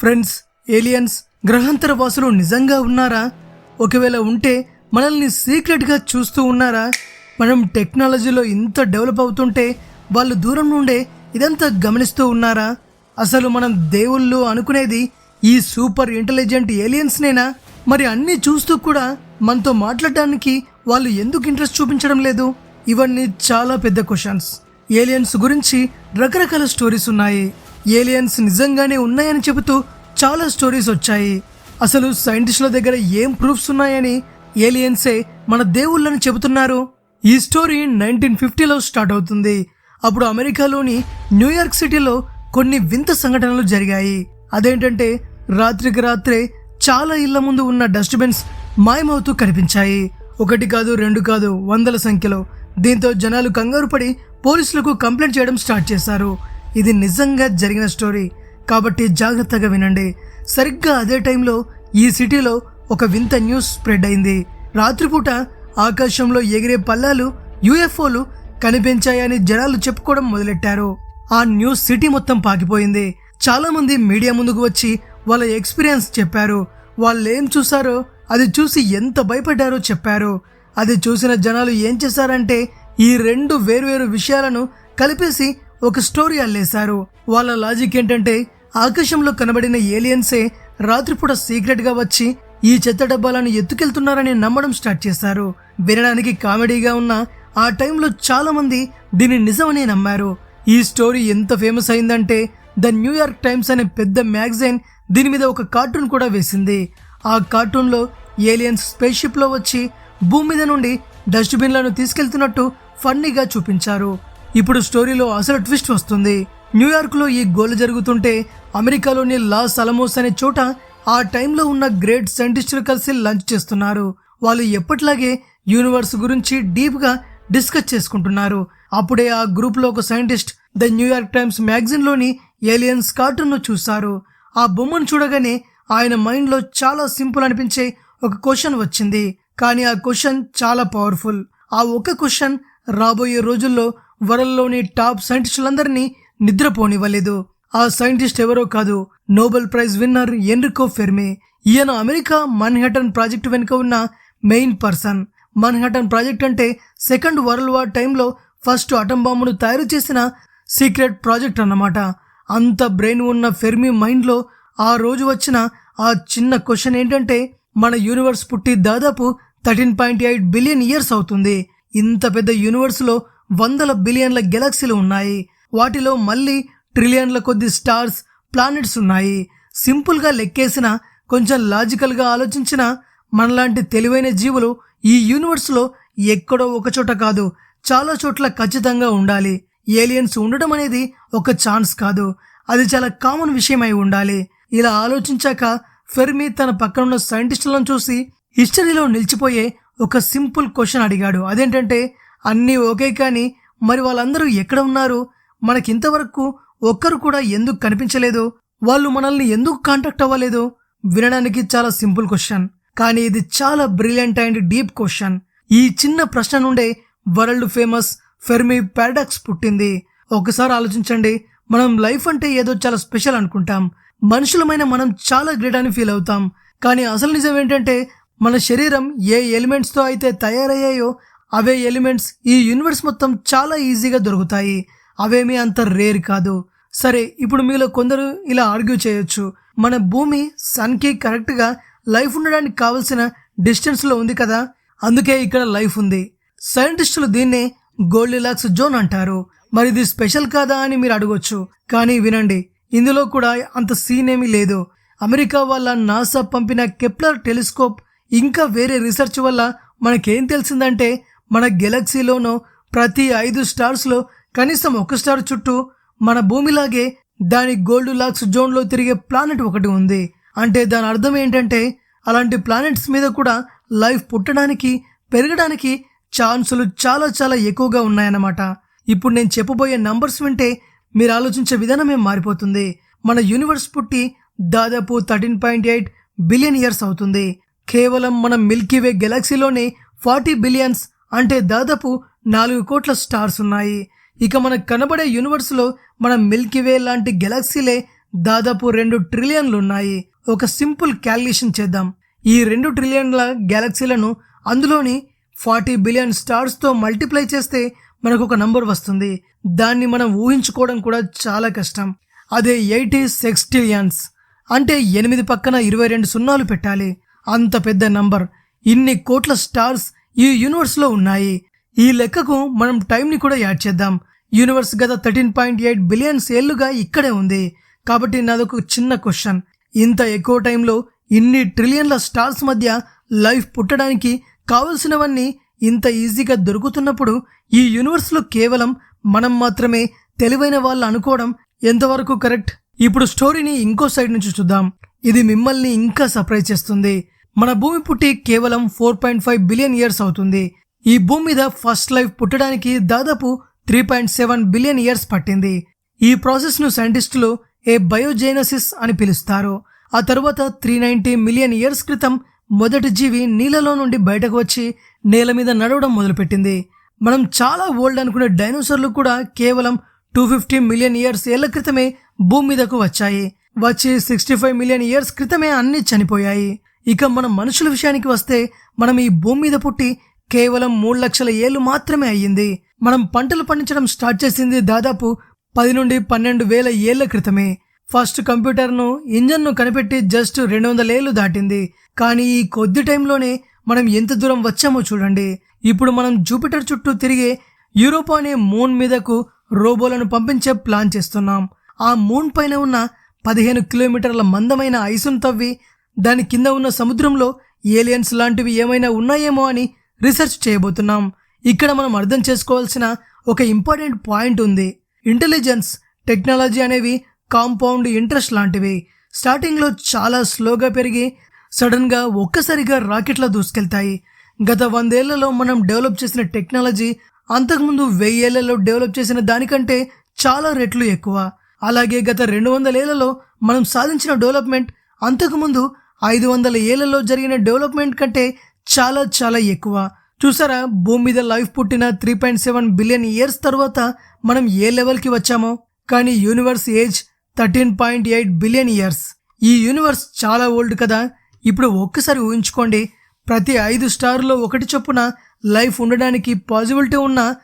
Friends aliens గ్రహాంతర వాసులు నిజంగా ఉన్నారా? ఒకవేళ ఉంటే మనల్ని సీక్రెట్గా చూస్తూ ఉన్నారా? మనం టెక్నాలజీలో ఇంత డెవలప్ అవుతుంటే వాళ్ళు దూరం నుండే ఇదంతా గమనిస్తూ ఉన్నారా? అసలు మనం దేవుళ్ళు అనుకునేది ఈ సూపర్ ఇంటెలిజెంట్ ఏలియన్స్నేనా? మరి అన్నీ చూస్తూ కూడా మనతో మాట్లాడడానికి వాళ్ళు ఎందుకు ఇంట్రెస్ట్ చూపించడం లేదు? ఇవన్నీ చాలా పెద్ద క్వశ్చన్స్. ఏలియన్స్ గురించి రకరకాల స్టోరీస్ ఉన్నాయి. ఏలియన్స్ నిజంగానే ఉన్నాయని చెబుతూ చాలా స్టోరీస్ వచ్చాయి. అసలు సైంటిస్టుల దగ్గర ఏం ప్రూఫ్స్ ఉన్నాయని ఏలియన్సే మన దేవుళ్ళని చెబుతున్నారు. ఈ స్టోరీ నైన్టీన్ ఫిఫ్టీలో స్టార్ట్ అవుతుంది. అప్పుడు అమెరికాలోని న్యూయార్క్ సిటీలో కొన్ని వింత సంఘటనలు జరిగాయి. అదేంటంటే రాత్రికి రాత్రే చాలా ఇళ్ళ ముందు ఉన్న డస్ట్బిన్స్ మాయమవుతూ కనిపించాయి. ఒకటి కాదు రెండు కాదు వందల సంఖ్యలో. దీంతో జనాలు కంగారు పడి పోలీసులకు కంప్లైంట్ చేయడం స్టార్ట్ చేశారు. ఇది నిజంగా జరిగిన స్టోరీ. కాబట్టి జాగ్రత్తగా వినండి. సరిగ్గా అదే టైంలో ఈ సిటీలో ఒక వింత న్యూస్ స్ప్రెడ్ అయింది. రాత్రిపూట ఆకాశంలో ఎగిరే పల్లాలు యుఎఫ్ఓలు కనిపించాయని జనాలు చెప్పుకోవడం మొదలెట్టారు. ఆ న్యూస్ సిటీ మొత్తం పాకిపోయింది. చాలా మంది మీడియా ముందుకు వచ్చి వాళ్ళ ఎక్స్పీరియన్స్ చెప్పారు. వాళ్ళు ఏం చూసారో అది చూసి ఎంత భయపడ్డారో చెప్పారు. అది చూసిన జనాలు ఏం చేశారంటే ఈ రెండు వేరువేరు విషయాలను కలిపేసి ఒక స్టోరీ అల్లేశారు. వాళ్ళ లాజిక్ ఏంటంటే ఆకాశంలో కనబడిన ఏలియన్సే రాత్రిపూట సీక్రెట్గా వచ్చి ఈ చెత్త డబ్బాలను ఎత్తుకెళ్తున్నారని నమ్మడం స్టార్ట్ చేశారు. వినడానికి కామెడీగా ఉన్న ఆ టైంలో చాలా మంది దీన్ని నిజమని నమ్మారు. ఈ స్టోరీ ఎంత ఫేమస్ అయిందంటే ద న్యూయార్క్ టైమ్స్ అనే పెద్ద మ్యాగజైన్ దీని మీద ఒక కార్టూన్ కూడా వేసింది. ఆ కార్టూన్లో ఏలియన్స్ స్పేస్ షిప్లో వచ్చి భూమి మీద నుండి డస్ట్బిన్లను తీసుకెళ్తున్నట్టు ఫన్నీగా చూపించారు. ఇప్పుడు స్టోరీలో అసలు ట్విస్ట్ వస్తుంది. న్యూయార్క్లో ఈ గోల్ జరుగుతుంటే అమెరికాలోని లాస్ అలమోస్ అనే చోట ఆ టైంలో ఉన్న గ్రేట్ సైంటిస్టులు కలిసి లంచ్ చేస్తున్నారు. వాళ్ళు ఎప్పటిలాగే యూనివర్స్ గురించి డీప్గా డిస్కస్ చేసుకుంటున్నారు. అప్పుడే ఆ గ్రూప్లో ఒక scientist the New York Times మ్యాగజైన్లోని aliens cartoon చూశారు. ఆ బొమ్మను చూడగానే ఆయన మైండ్లో చాలా సింపుల్ అనిపించే ఒక క్వశ్చన్ వచ్చింది. కానీ ఆ క్వశ్చన్ చాలా పవర్ఫుల్. ఆ ఒక క్వశ్చన్ రాబోయే రోజుల్లో వరల్డ్లోని టాప్ సైంటిస్టులందరినీ నిద్రపోనివ్వలేదు. ఆ సైంటిస్ట్ ఎవరో కాదు Nobel prize winner Enrico Fermi. ఈయన అమెరికా మన్హాటన్ ప్రాజెక్ట్ వెనుక ఉన్న మెయిన్ పర్సన్. మన్హాటన్ ప్రాజెక్ట్ అంటే సెకండ్ వరల్డ్ వార్ టైంలో ఫస్ట్ అటం బాంబును తయారు చేసిన సీక్రెట్ ప్రాజెక్ట్ అన్నమాట. అంత బ్రెయిన్ ఉన్న ఫెర్మి మైండ్లో ఆ రోజు వచ్చిన ఆ చిన్న క్వశ్చన్ ఏంటంటే మన యూనివర్స్ పుట్టి దాదాపు thirteen point eight billion years అవుతుంది. ఇంత పెద్ద యూనివర్స్లో వందల బిలియన్ల గెలాక్సీలు ఉన్నాయి. వాటిలో మళ్ళీ ట్రిలియన్ల కొద్ది స్టార్స్ ప్లానెట్స్ ఉన్నాయి. సింపుల్గా లెక్కేసిన కొంచెం లాజికల్గా ఆలోచించిన మనలాంటి తెలివైన జీవులు ఈ యూనివర్స్లో ఎక్కడో ఒక చోట కాదు చాలా చోట్ల ఖచ్చితంగా ఉండాలి. ఏలియన్స్ ఉండడం అనేది ఒక ఛాన్స్ కాదు. అది చాలా కామన్ విషయమై ఉండాలి. ఇలా ఆలోచించాక ఫెర్మి తన పక్కనున్న సైంటిస్టులను చూసి హిస్టరీలో నిలిచిపోయే ఒక సింపుల్ క్వశ్చన్ అడిగాడు. అదేంటంటే అన్నీ ఓకే కానీ మరి వాళ్ళందరూ ఎక్కడ ఉన్నారు? మనకింతవరకు ఒక్కరు కూడా ఎందుకు కనిపించలేదు? వాళ్ళు మనల్ని ఎందుకు కాంటాక్ట్ అవ్వలేదు? వినడానికి చాలా సింపుల్ క్వశ్చన్. కానీ ఇది చాలా బ్రిలియంట్ అండ్ డీప్ క్వశ్చన్. ఈ చిన్న ప్రశ్న నుండే వరల్డ్ ఫేమస్ ఫెర్మి పారాడాక్స్ పుట్టింది. ఒకసారి ఆలోచించండి మనం లైఫ్ అంటే ఏదో చాలా స్పెషల్ అనుకుంటాం. మనుషులమైన మనం చాలా గ్రేట్ అని ఫీల్ అవుతాం. కానీ అసలు నిజం ఏంటంటే మన శరీరం ఏ ఎలిమెంట్స్తో అయితే తయారయ్యాయో అవే ఎలిమెంట్స్ ఈ యూనివర్స్ మొత్తం చాలా ఈజీగా దొరుకుతాయి. అవేమీ అంత రేర్ కాదు. సరే ఇప్పుడు మీలో కొందరు ఇలా ఆర్గ్యూ చేయొచ్చు. మన భూమి సన్కి కరెక్ట్గా లైఫ్ ఉండడానికి కావలసిన డిస్టెన్స్లో ఉంది కదా? అందుకే ఇక్కడ లైఫ్ ఉంది. సైంటిస్టులు దీన్నే గోల్డిలాక్స్ జోన్ అంటారు. మరి ఇది స్పెషల్ కాదా అని మీరు అడగొచ్చు. కానీ వినండి ఇందులో కూడా అంత సీన్ ఏమీ లేదు. అమెరికా వాళ్ళ నాసా పంపిన కెప్లర్ టెలిస్కోప్ ఇంకా వేరే రీసెర్చ్ వల్ల మనకేం తెలిసిందంటే మన గెలాక్సీలోనో ప్రతి ఐదు స్టార్స్లో కనీసం ఒక స్టార్ చుట్టూ మన భూమిలాగే దాని గోల్డ్ లాక్స్ జోన్లో తిరిగే ప్లానెట్ ఒకటి ఉంది. అంటే దాని అర్థం ఏంటంటే అలాంటి ప్లానెట్స్ మీద కూడా లైఫ్ పుట్టడానికి పెరగడానికి ఛాన్సులు చాలా చాలా ఎక్కువగా ఉన్నాయన్నమాట. ఇప్పుడు నేను చెప్పబోయే నంబర్స్ వింటే మీరు ఆలోచించే విధానమే మారిపోతుంది. మన యూనివర్స్ పుట్టి దాదాపు thirteen point eight billion years అవుతుంది. కేవలం మన మిల్కీవే గెలాక్సీలోనే ఫార్టీ బిలియన్స్ అంటే దాదాపు నాలుగు కోట్ల స్టార్స్ ఉన్నాయి. ఇక మనకు కనబడే యూనివర్స్లో మన మిల్కీవే లాంటి గెలాక్సీలే దాదాపు రెండు ట్రిలియన్లు ఉన్నాయి ఒక సింపుల్ క్యాలిక్యులేషన్ చేద్దాం. ఈ రెండు ట్రిలియన్ల గ్యాలక్సీలను అందులోని ఫార్టీ బిలియన్ స్టార్స్తో మల్టిప్లై చేస్తే మనకు ఒక నంబర్ వస్తుంది. దాన్ని మనం ఊహించుకోవడం కూడా చాలా కష్టం. అదే ఎయిటీ సెక్స్టిలియన్స్ అంటే ఎనిమిది పక్కన ఇరవై రెండు సున్నాలు పెట్టాలి. అంత పెద్ద నంబర్. ఇన్ని కోట్ల స్టార్స్ ఈ యూనివర్స్లో ఉన్నాయి. ఈ లెక్కకు మనం టైంని కూడా యాడ్ చేద్దాం. యూనివర్స్ గత థర్టీన్ పాయింట్ ఎయిట్ బిలియన్స్ ఏళ్ళుగా ఇక్కడే ఉంది. కాబట్టి నాదొక చిన్న క్వశ్చన్. ఇంత ఎక్కువ టైంలో ఇన్ని ట్రిలియన్ల స్టార్స్ మధ్య లైఫ్ పుట్టడానికి కావలసినవన్నీ ఇంత ఈజీగా దొరుకుతున్నప్పుడు ఈ యూనివర్స్లో కేవలం మనం మాత్రమే తెలివైన వాళ్ళు అనుకోవడం ఎంతవరకు కరెక్ట్? ఇప్పుడు స్టోరీని ఇంకో సైడ్ నుంచి చూద్దాం. ఇది మిమ్మల్ని ఇంకా సర్ప్రైజ్ చేస్తుంది. మన భూమి పుట్టి కేవలం four point five billion years అవుతుంది. ఈ భూమి మీద ఫస్ట్ లైఫ్ పుట్టడానికి దాదాపు three point seven billion years పట్టింది. ఈ ప్రాసెస్ను సైంటిస్టులు ఏ బయోజైనసిస్ అని పిలుస్తారు. ఆ తరువాత త్రీ నైన్టీ మిలియన్ ఇయర్స్ క్రితం మొదటి జీవి నీళ్ళలో నుండి బయటకు వచ్చి నేల మీద నడవడం మొదలుపెట్టింది. మనం చాలా ఓల్డ్ అనుకునే డైనోసార్లు కూడా కేవలం టూ ఫిఫ్టీ మిలియన్ ఇయర్స్ ఏళ్ళ క్రితమే భూమి మీదకు వచ్చాయి. వచ్చి సిక్స్టీ ఫైవ్ మిలియన్ ఇయర్స్ క్రితమే అన్నీ చనిపోయాయి. ఇక మన మనుషుల విషయానికి వస్తే మనం ఈ భూమి మీద పుట్టి కేవలం మూడు లక్షల ఏళ్ళు మాత్రమే అయ్యింది. మనం పంటలు పండించడం స్టార్ట్ చేసింది దాదాపు పది నుండి పన్నెండు వేల ఏళ్ళ క్రితమే. ఫస్ట్ కంప్యూటర్ను ఇంజన్ను కనిపెట్టి జస్ట్ రెండు వందల ఏళ్ళు దాటింది. కానీ ఈ కొద్ది టైంలోనే మనం ఎంత దూరం వచ్చామో చూడండి. ఇప్పుడు మనం జూపిటర్ చుట్టూ తిరిగే యూరోపా అనే మూన్ మీదకు రోబోలను పంపించే ప్లాన్ చేస్తున్నాం. ఆ మూన్ పైన ఉన్న పదిహేను కిలోమీటర్ల మందమైన ఐసును తవ్వి దాని కింద ఉన్న సముద్రంలో ఏలియన్స్ లాంటివి ఏమైనా ఉన్నాయేమో అని రీసెర్చ్ చేయబోతున్నాం. ఇక్కడ మనం అర్థం చేసుకోవాల్సిన ఒక ఇంపార్టెంట్ పాయింట్ ఉంది. ఇంటెలిజెన్స్ టెక్నాలజీ అనేవి కాంపౌండ్ ఇంట్రెస్ట్ లాంటివి. స్టార్టింగ్లో చాలా స్లోగా పెరిగి సడన్గా ఒక్కసారిగా రాకెట్లా దూసుకెళ్తాయి. గత వందేళ్ళలో మనం డెవలప్ చేసిన టెక్నాలజీ అంతకుముందు వెయ్యేళ్ళలో డెవలప్ చేసిన దానికంటే చాలా రెట్లు ఎక్కువ. అలాగే గత రెండు వందల ఏళ్ళలో మనం సాధించిన డెవలప్మెంట్ అంతకుముందు ఐదు వందల ఏళ్ళలో జరిగిన డెవలప్మెంట్ కంటే చాలా చాలా ఎక్కువ. చూసారా భూమి మీద లైఫ్ పుట్టిన three point seven billion years తర్వాత మనం ఏ లెవెల్కి వచ్చామో? కానీ universe age thirteen point eight billion years. ఈ యూనివర్స్ చాలా ఓల్డ్ కదా. ఇప్పుడు ఒక్కసారి ఊహించుకోండి ప్రతి ఐదు స్టార్లో ఒకటి చొప్పున లైఫ్ ఉండడానికి పాజిబిలిటీ ఉన్న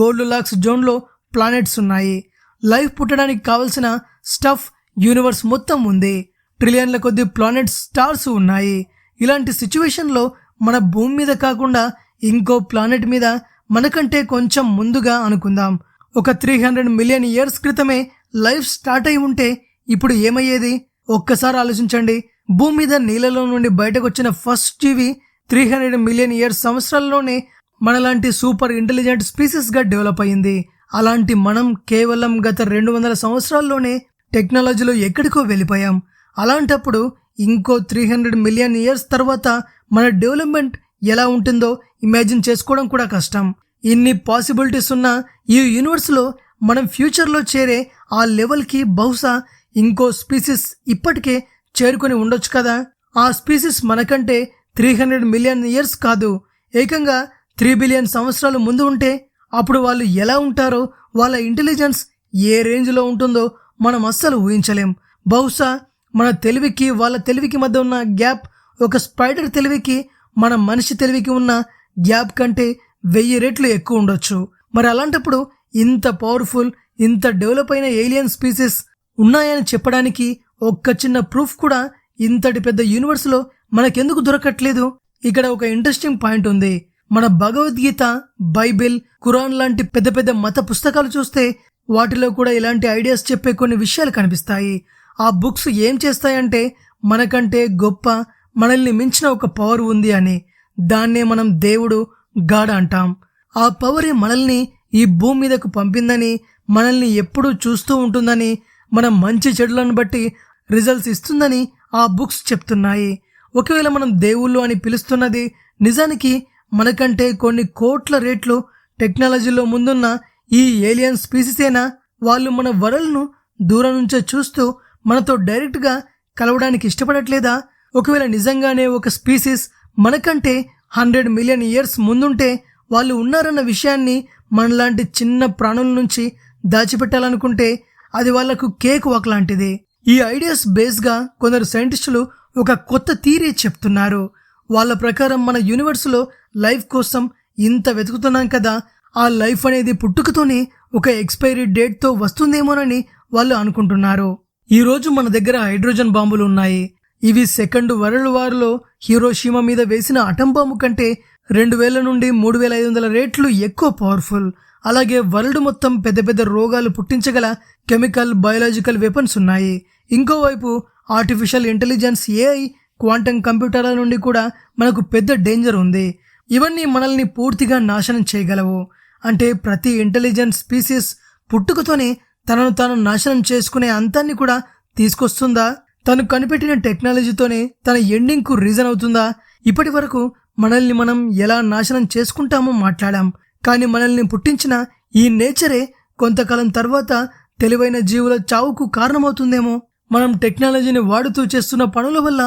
గోల్డ్ లాక్స్ జోన్లో ప్లానెట్స్ ఉన్నాయి. లైఫ్ పుట్టడానికి కావలసిన స్టఫ్ యూనివర్స్ మొత్తం ఉంది. ట్రిలియన్ల కొద్ది ప్లానెట్స్ స్టార్స్ ఉన్నాయి. ఇలాంటి సిచ్యువేషన్లో మన భూమి మీద కాకుండా ఇంకో ప్లానెట్ మీద మనకంటే కొంచెం ముందుగా అనుకుందాం. ఒక త్రీ హండ్రెడ్ మిలియన్ ఇయర్స్ క్రితమే లైఫ్ స్టార్ట్ అయి ఉంటే ఇప్పుడు ఏమయ్యేది? ఒక్కసారి ఆలోచించండి. భూమి మీద నీళ్ళలో నుండి బయటకు వచ్చిన ఫస్ట్ జీవి త్రీ హండ్రెడ్ మిలియన్ ఇయర్స్ సంవత్సరాల్లోనే మనలాంటి సూపర్ ఇంటెలిజెంట్ స్పీసెస్గా డెవలప్ అయింది. అలాంటి మనం కేవలం గత రెండు వందల సంవత్సరాల్లోనే టెక్నాలజీలో ఎక్కడికో వెళ్ళిపోయాం. అలాంటప్పుడు ఇంకో త్రీ హండ్రెడ్ మిలియన్ ఇయర్స్ తర్వాత మన డెవలప్మెంట్ ఎలా ఉంటుందో ఇమాజిన్ చేసుకోవడం కూడా కష్టం. ఇన్ని పాసిబిలిటీస్ ఉన్న ఈ యూనివర్స్లో మనం ఫ్యూచర్లో చేరే ఆ లెవెల్కి బహుశా ఇంకో స్పీసీస్ ఇప్పటికే చేరుకొని ఉండొచ్చు కదా? ఆ స్పీసీస్ మనకంటే త్రీ హండ్రెడ్ మిలియన్ ఇయర్స్ కాదు. ఏకంగా త్రీ బిలియన్ సంవత్సరాలు ముందు ఉంటే అప్పుడు వాళ్ళు ఎలా ఉంటారో వాళ్ళ ఇంటెలిజెన్స్ ఏ రేంజ్లో ఉంటుందో మనం అస్సలు ఊహించలేం. బహుశా మన తెలివికి వాళ్ళ తెలివికి మధ్య ఉన్న గ్యాప్ ఒక స్పైడర్ తెలివికి మన మనిషి తెలివికి ఉన్న గ్యాప్ కంటే వెయ్యి రెట్లు ఎక్కువ ఉండొచ్చు. మరి అలాంటప్పుడు ఇంత పవర్ఫుల్ ఇంత డెవలప్ అయిన ఏలియన్ స్పీసెస్ ఉన్నాయని చెప్పడానికి ఒక్క చిన్న ప్రూఫ్ కూడా ఇంతటి పెద్ద యూనివర్స్లో మనకెందుకు దొరకట్లేదు? ఇక్కడ ఒక ఇంట్రెస్టింగ్ పాయింట్ ఉంది. మన భగవద్గీత బైబిల్ ఖురాన్ లాంటి పెద్ద పెద్ద మత పుస్తకాలు చూస్తే వాటిలో కూడా ఇలాంటి ఐడియాస్ చెప్పే కొన్ని విషయాలు కనిపిస్తాయి. ఆ బుక్స్ ఏం చేస్తాయంటే మనకంటే గొప్ప మనల్ని మించిన ఒక పవర్ ఉంది అని. దాన్నే మనం దేవుడు గాడ్ అంటాం. ఆ పవరే మనల్ని ఈ భూమి మీదకు పంపిందని మనల్ని ఎప్పుడూ చూస్తూ ఉంటుందని మన మంచి చెడులను బట్టి రిజల్ట్స్ ఇస్తుందని ఆ బుక్స్ చెప్తున్నాయి. ఒకవేళ మనం దేవుళ్ళు అని పిలుస్తున్నది నిజానికి మనకంటే కొన్ని కోట్ల రేట్లు టెక్నాలజీలో ముందున్న ఈ ఏలియన్ స్పీసీసేనా వాళ్ళు మన వరల్డ్ను దూరం నుంచే చూస్తూ మనతో డైరెక్ట్గా కలవడానికి ఇష్టపడట్లేదా? ఒకవేళ నిజంగానే ఒక స్పీసీస్ మనకంటే హండ్రెడ్ మిలియన్ ఇయర్స్ ముందుంటే వాళ్ళు ఉన్నారన్న విషయాన్ని మనలాంటి చిన్న ప్రాణుల నుంచి దాచిపెట్టాలనుకుంటే అది వాళ్ళకు కేక్ వాక్ లాంటిది. ఈ ఐడియాస్ బేస్గా కొందరు సైంటిస్టులు ఒక కొత్త థీరీ చెప్తున్నారు. వాళ్ళ ప్రకారం మన యూనివర్స్లో లైఫ్ కోసం ఇంత వెతుకుతున్నాం కదా ఆ లైఫ్ అనేది పుట్టుకతోనే ఒక ఎక్స్పైరీ డేట్తో వస్తుందేమోనని వాళ్ళు అనుకుంటున్నారు. ఈ రోజు మన దగ్గర హైడ్రోజన్ బాంబులు ఉన్నాయి. ఇవి సెకండ్ వరల్డ్ వార్లో హీరోషీమా మీద వేసిన అటం బాంబు కంటే రెండు వేల నుండి మూడు వేల ఐదు వందల రేట్లు ఎక్కువ పవర్ఫుల్. అలాగే వరల్డ్ మొత్తం పెద్ద పెద్ద రోగాలు పుట్టించగల కెమికల్ బయోలాజికల్ వెపన్స్ ఉన్నాయి. ఇంకోవైపు ఆర్టిఫిషియల్ ఇంటెలిజెన్స్ ఏఐ క్వాంటమ్ కంప్యూటర్ల నుండి కూడా మనకు పెద్ద డేంజర్ ఉంది. ఇవన్నీ మనల్ని పూర్తిగా నాశనం చేయగలవు. అంటే ప్రతి ఇంటెలిజెంట్ స్పీసీస్ పుట్టుకతోనే తనను తాను నాశనం చేసుకునే అంతాన్ని కూడా తీసుకొస్తుందా? తను కనిపెట్టిన టెక్నాలజీతోనే తన ఎండింగ్కు రీజన్ అవుతుందా? ఇప్పటి వరకు మనల్ని మనం ఎలా నాశనం చేసుకుంటామో మాట్లాడాం. కానీ మనల్ని పుట్టించిన ఈ నేచరే కొంతకాలం తర్వాత తెలివైన జీవుల చావుకు కారణమవుతుందేమో? మనం టెక్నాలజీని వాడుతూ చేస్తున్న పనుల వల్ల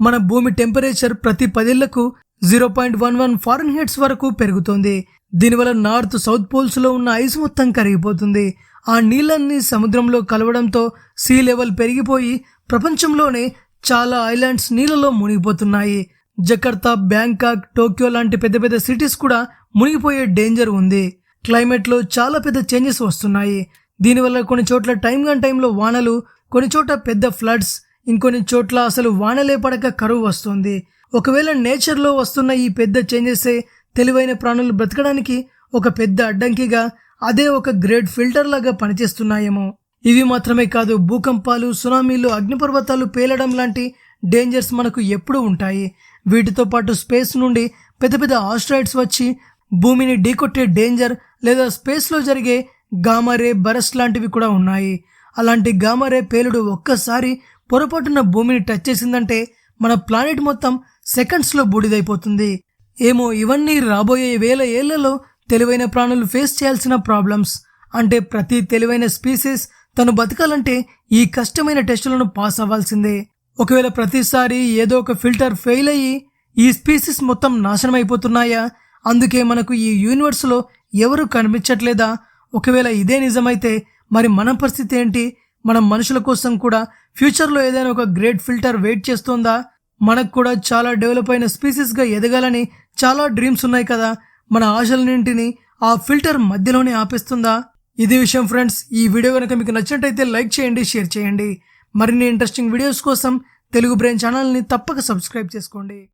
మన భూమి టెంపరేచర్ ప్రతి పదేళ్ళకు zero point one one Fahrenheits వరకు పెరుగుతోంది. దీనివల్ల నార్త్ సౌత్ పోల్స్లో ఉన్న ఐస్ మొత్తం కరిగిపోతుంది. ఆ నీళ్ళన్నీ సముద్రంలో కలవడంతో సీ లెవెల్ పెరిగిపోయి ప్రపంచంలోనే చాలా ఐలాండ్స్ నీళ్ళలో మునిగిపోతున్నాయి. జకర్తా బ్యాంకాక్ టోక్యో లాంటి పెద్ద పెద్ద సిటీస్ కూడా మునిగిపోయే డేంజర్ ఉంది. క్లైమేట్లో చాలా పెద్ద చేంజెస్ వస్తున్నాయి. దీనివల్ల కొన్ని చోట్ల టైం గన్ టైంలో వానలు కొన్ని చోట్ల పెద్ద ఫ్లడ్స్ ఇంకొన్ని చోట్ల అసలు వానలే పడక కరువు వస్తుంది. ఒకవేళ నేచర్లో వస్తున్న ఈ పెద్ద చేంజెసే తెలివైన ప్రాణులు బ్రతకడానికి ఒక పెద్ద అడ్డంకిగా అదే ఒక గ్రేట్ ఫిల్టర్ లాగా పనిచేస్తున్నాయేమో. ఇవి మాత్రమే కాదు భూకంపాలు సునామీలు అగ్నిపర్వతాలు పేలడం లాంటి డేంజర్స్ మనకు ఎప్పుడూ ఉంటాయి. వీటితో పాటు స్పేస్ నుండి పెద్ద పెద్ద ఆస్ట్రాయిడ్స్ వచ్చి భూమిని ఢీకొట్టే డేంజర్ లేదా స్పేస్లో జరిగే గామరే బరస్ లాంటివి కూడా ఉన్నాయి. అలాంటి గామరే పేలుడు ఒక్కసారి పొరపాటున భూమిని టచ్ చేసిందంటే మన ప్లానెట్ మొత్తం సెకండ్స్లో బూడిదైపోతుంది. ఏమో ఇవన్నీ రాబోయే వేల ఏళ్ళలో తెలివైన ప్రాణులు ఫేస్ చేయాల్సిన ప్రాబ్లమ్స్ అంటే ప్రతి తెలివైన స్పీసీస్ తను బతకాలంటే ఈ కష్టమైన టెస్టులను పాస్ అవ్వాల్సిందే. ఒకవేళ ప్రతిసారి ఏదో ఒక ఫిల్టర్ ఫెయిల్ అయ్యి ఈ స్పీసీస్ మొత్తం నాశనం అయిపోతున్నాయా అందుకే మనకు ఈ యూనివర్స్లో ఎవరు కనిపించట్లేదా? ఒకవేళ ఇదే నిజమైతే మరి మన పరిస్థితి ఏంటి? మనం మనుషుల కోసం కూడా ఫ్యూచర్లో ఏదైనా ఒక గ్రేట్ ఫిల్టర్ వెయిట్ చేస్తుందా? మనకు కూడా చాలా డెవలప్ అయిన స్పీసీస్గా ఎదగాలని చాలా డ్రీమ్స్ ఉన్నాయి కదా. మన ఆశలన్నింటిని ఆ ఫిల్టర్ మధ్యలోనే ఆపేస్తుందా? ఇది విషయం ఫ్రెండ్స్ ఈ వీడియో కనుక మీకు నచ్చినట్టయితే లైక్ చేయండి షేర్ చేయండి. మరిన్ని ఇంట్రెస్టింగ్ వీడియోస్ కోసం తెలుగు బ్రెయిన్ ఛానల్ని తప్పక సబ్స్క్రైబ్ చేసుకోండి.